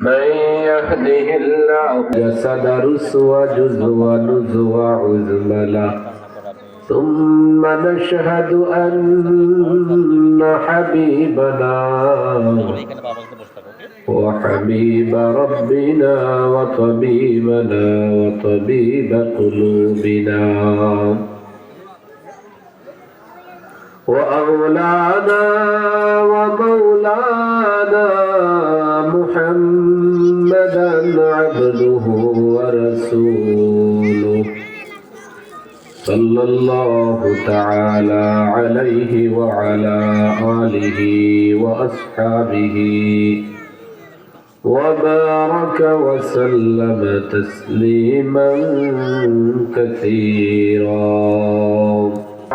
من يهده الله جسد رسوى جزوى نزوى عزملا ثم نشهد أن حبيبنا وحبيب ربنا وطبيبنا وطبيب قلوبنا. وأولانا ومولانا محمدا عبده ورسوله. صلى الله تعالى عليه وعلى آله وأصحابه وبارك وسلم تسليما كثيرا.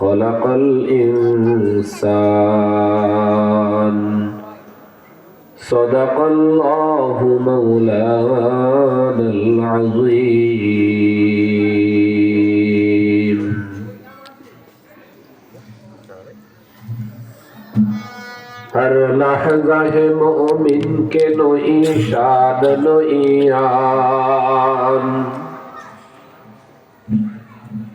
خلق الإنسان صدق الله مولانا العظيم ہر لحظہ مومن کے نوئی شاد نوئی آن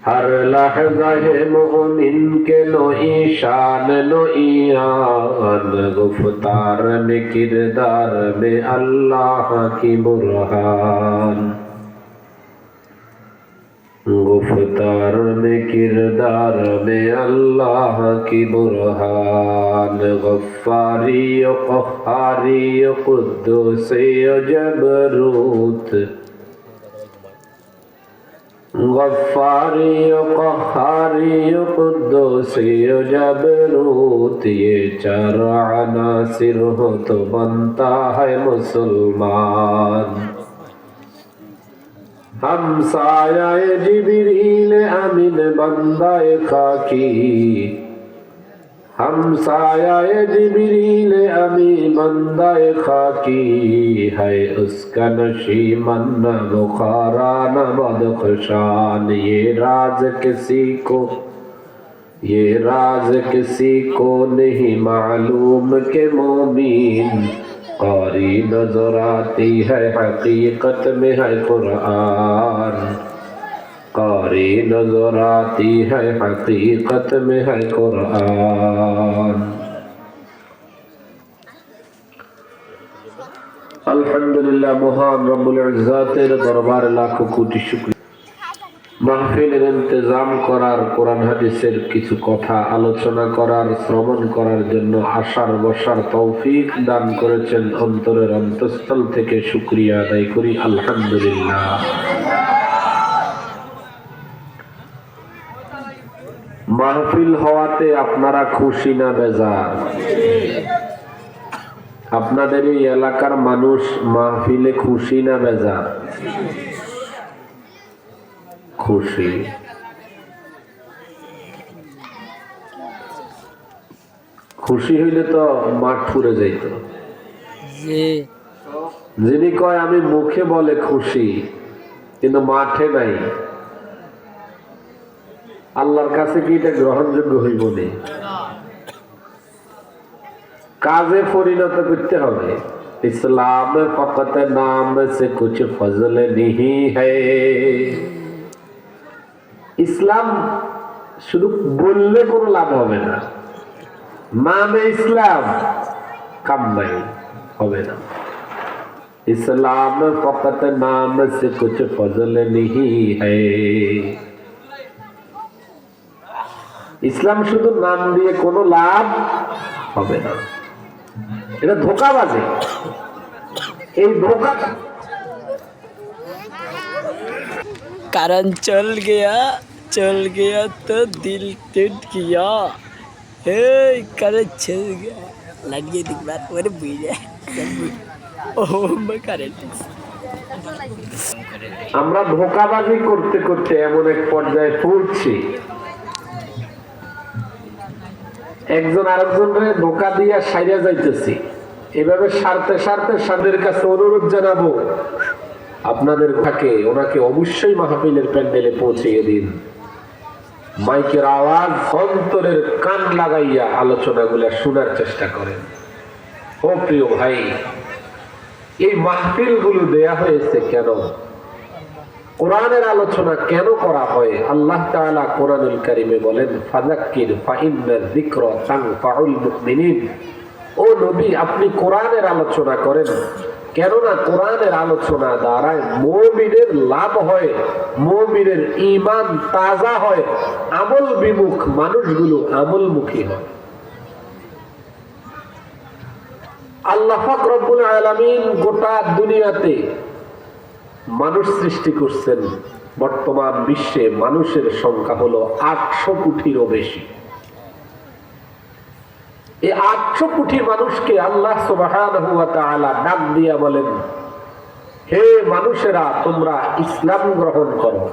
ہر لحظہ مومن کے نوئی شان نوئی آن گفتار میں کردار میں اللہ کی برہان گفتار میں کردار میں اللہ کی برہان غفاری و قہاری و قدوسی و جبروت غفاری و قهاری و قدوسی و جبروتی یہ چار عناصر ہو تو بنتا ہے مسلمان ہم سایہ جبریل امین بندہ خاکی ہم سایہ جبریل امی بندہ خاکی ہے، اس کا نشیمن نہ بخارا، نہ بدخشان۔ یہ راز کسی کو، یہ راز کسی کو نہیں معلوم کہ مومین قاری نظر آتی ہے، حقیقت میں ہے قرآن۔ قاری نظر آتی ہے حقیقت میں ہے قرآن আলহামদুলিল্লাহ মহান রব্বুল ইজ্জাতের দরবার লাখো কোটি শুকর মাহফিলের ইন্তজাম করার কোরআন হাদিসের কিছু কথা, আলোচনা করার, শ্রবণ করার জন্য আশার বসার তৌফিক দান করেছেন অন্তরের অন্তঃস্থল থেকে শুক্রিয়া আদায় করি, আলহামদুলিল্লাহ। মাহফিল হওয়াতে আপনারা খুশি না বেজার? আপনাদের এই এলাকার মানুষ মাহফিলে খুশি না বেজার? খুশি। খুশি হইলে তো মাঠ ফুরে যাইত। যিনি কয় আমি মুখে বলে খুশি কিন্তু মাঠে নাই। আল্লাহর কাছে কি এটা গ্রহণযোগ্য হইব নি? কাজে পরিণত করতে হবে। ইসলাম ফকত নাম সে কুছ ফজল নিহি ইসলাম শুধু বললে কোনো লাভ হবে না। নামে ইসলাম কাম নাই হবে না। ইসলাম ফকত নাম সে কুছ ফজল নিহি হ্যায় ইসলাম শুধু নাম দিয়ে কোনো লাভ হবে না। এটা ধোকাবাজে। এই ধোকা কারণ চল গিয়া চল গিয়া তো দিল টেট গিয়া। হে কারে ছেড়ে গিয়া। লাগিয়ে দিবা ওরে বুঝে ও কারেন্ট আমরা ধোকাবাজি করতে করতে এমন এক পর্যায়ে পড়ছি। একজন আরেকজনের ধোকা দিয়া সাইরা যাইতেছি। এভাবে সারতে সারতে সাদের কাছে অনুরোধ জানাব। আপনাদের থাকে ওনাকে অবশ্যই মাহফিলের প্যান্ডেলে পৌঁছিয়ে দিন। মাইকের আওয়াজ অন্তরের কান লাগাইয়া আলোচনাগুলা শোনার চেষ্টা করেন। ও প্রিয় ভাই, এই মাহফিলগুলো দেয়া হয়েছে কেন? কোরআনের আলোচনা কেন করা হয়? আল্লাহ কোরআনুল কারিমে বলেন ও নবী, আপনি কোরআনের আলোচনা করেন। কেননা কোরআনের আলোচনা দ্বারায় মুমিনের লাভ হয়, মুমিনের ঈমান তাজা হয়, আমল বিমুখ মানুষগুলো আমলমুখী হয়। আল্লাহ রব্বুল আলামিন গোটা দুনিয়াতে মানুষ সৃষ্টি করছেন বর্তমান বিশ্বে মানুষের সংখ্যা হলো আটশো কোটিরও বেশি। এই আটশো কোটি মানুষকে আল্লাহ ডাক দিয়া বলেন, হে মানুষেরা, তোমরা ইসলাম গ্রহণ করো।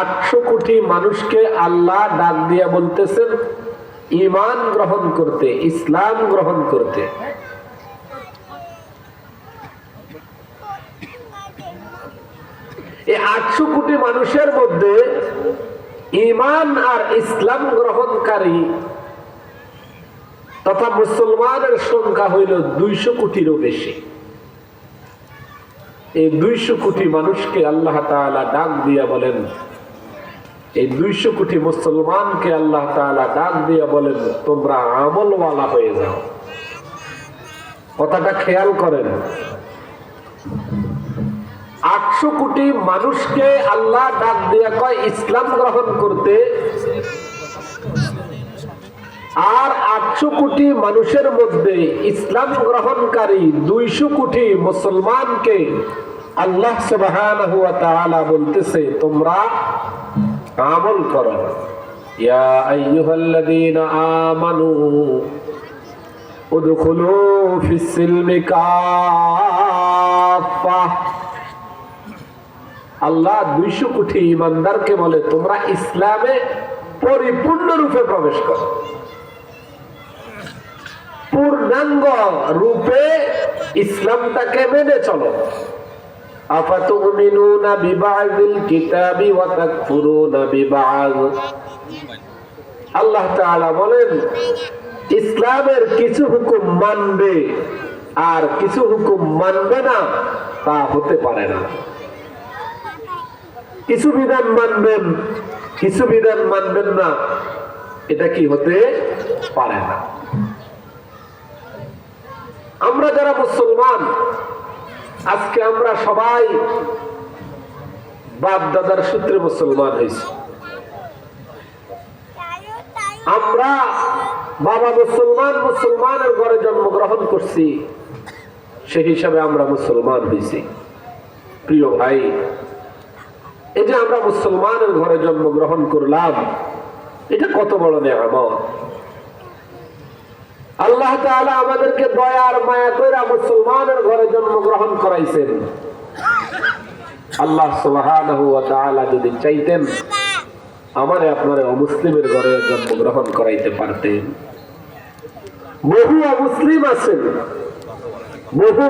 আটশো কোটি মানুষকে আল্লাহ ডাক দিয়া বলতেছেন ইমান গ্রহণ করতে, ইসলাম গ্রহণ করতে। আটশো কোটি মানুষের মধ্যে ইমান আর ইসলাম গ্রহণকারী তথা মুসলমানের সংখ্যা হইল দুইশো কোটিরও বেশি। এই দুইশো কোটি মানুষকে আল্লাহ ডাক দিয়া বলেন, এই দুইশো কোটি মুসলমানকে আল্লাহ ডাক দিয়া বলেন, তোমরা আমলওয়ালা হয়ে যাও। কথাটা খেয়াল করেন। আটশো কোটি মানুষকে আল্লাহ ডাক দিয়া কয়, ইসলাম গ্রহণ করতে। আর আটশো কোটি মানুষের মধ্যে ইসলাম গ্রহণকারী দুইশো কোটি মুসলমানকে আল্লাহ তাআলা বলতেছে, তোমরা আমল করো। ইয়া আইয়ুহাল্লাযীনা আমানু সিলমি কাফাহ আল্লাহ দুইশো কোটি ইমানদারকে বলে, তোমরা ইসলামে পরিপূর্ণ রূপে প্রবেশ করো। পূর্ণাঙ্গ রূপে ইসলামটাকে মেনে চলো। কিতাবি ওয়া তাকফুরুনা বিবায আল্লাহ তাআলা বলেন, ইসলামের কিছু হুকুম মানবে, আর কিছু হুকুম মানবে না, তা হতে পারে না। কিছু বিধান মানবেন, কিছু বিধান মানবেন না, এটা কি হতে পারে না। আমরা যারা মুসলমান, আজকে আমরা সবাই বাপ দাদার সূত্রে মুসলমান হয়েছি। আমরা বাবা মুসলমান, মুসলমানের ঘরে জন্মগ্রহণ করছি সে হিসাবে আমরা মুসলমান হয়েছি। প্রিয় ভাই এই যে আমরা মুসলমানের ঘরে জন্মগ্রহণ করলাম, এটা কত বড় নেয়ামত। আল্লাহ তাআলা আমাদেরকে দয়ার মায়া কইরা মুসলমানের ঘরে জন্মগ্রহণ করাইছেন। আল্লাহ সুবহানাহু ওয়া যদি চাইতেন, আমারে আপনারে অমুসলিমের ঘরে জন্মগ্রহণ করাইতে পারতেন। বহু অমুসলিম আছেন, বহু